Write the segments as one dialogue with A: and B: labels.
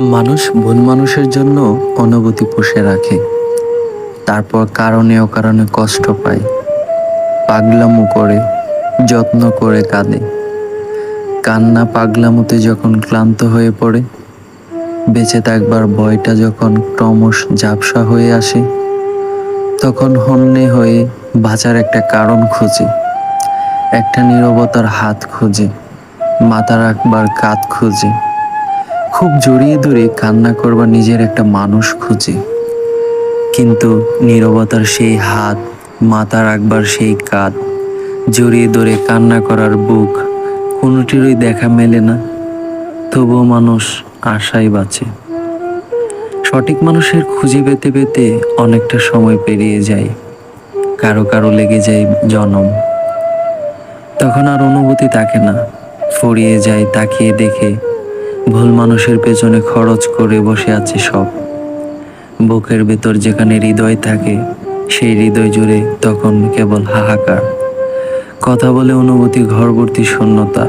A: মানুষ ভুল মানুষের জন্য অনুভূতি পুষে রাখে। তারপর কারণে অকারণে কষ্ট পায়। পাগলামো করে, যত্ন করে কাঁদে। কান্না পাগলামোতে যখন ক্লান্ত হয়ে পড়ে, বেঁচে থাকবার ভয়টা যখন ক্রমশ ঝাপসা হয়ে আসে, তখন হন্যে হয়ে বাঁচার একটা কারণ খুঁজে। একটা নীরবতার হাত খুঁজে, মাথা রাখবার কাত খুঁজে। খুব জড়িয়ে ধরে কান্না করবার নিজের একটা মানুষ খুঁজে। কিন্তু নীরবতার সেই হাত মাথা রাখবার সেই কাঁধ, জড়িয়ে ধরে কান্না করার বুক কোনোটিরই দেখা মেলে না। তবুও মানুষ আশাই বাঁচে। সঠিক মানুষের খুঁজে পেতে পেতে অনেকটা সময় পেরিয়ে যায়। কারও কারও লেগে যায় জনম। তখন আর অনুভূতি থাকে না। ফুরিয়ে যায় তাকিয়ে দেখে ভুল মানুষের পেছনে খরচ করে বসে আছে সব। বুকের ভেতর যেখানে হৃদয় থাকে, সেই হৃদয় জুড়ে তখন কেবল হাহাকার। কথা বলে অনুভূতি ঘরবর্তী শূন্যতা,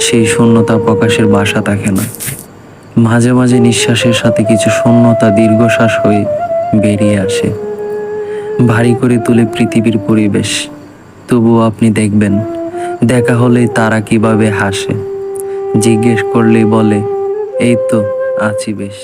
A: সেই শূন্যতা প্রকাশের বাসা থাকে না। মাঝে মাঝে নিঃশ্বাসের সাথে কিছু শূন্যতা দীর্ঘশ্বাস হয়ে বেরিয়ে আসে। ভারী করে তুলে পৃথিবীর পরিবেশ, তবুও আপনি দেখবেন, দেখা হলেই তারা কীভাবে হাসে। জিজ্ঞেস করলেই বলে এই তো আছি বেশ।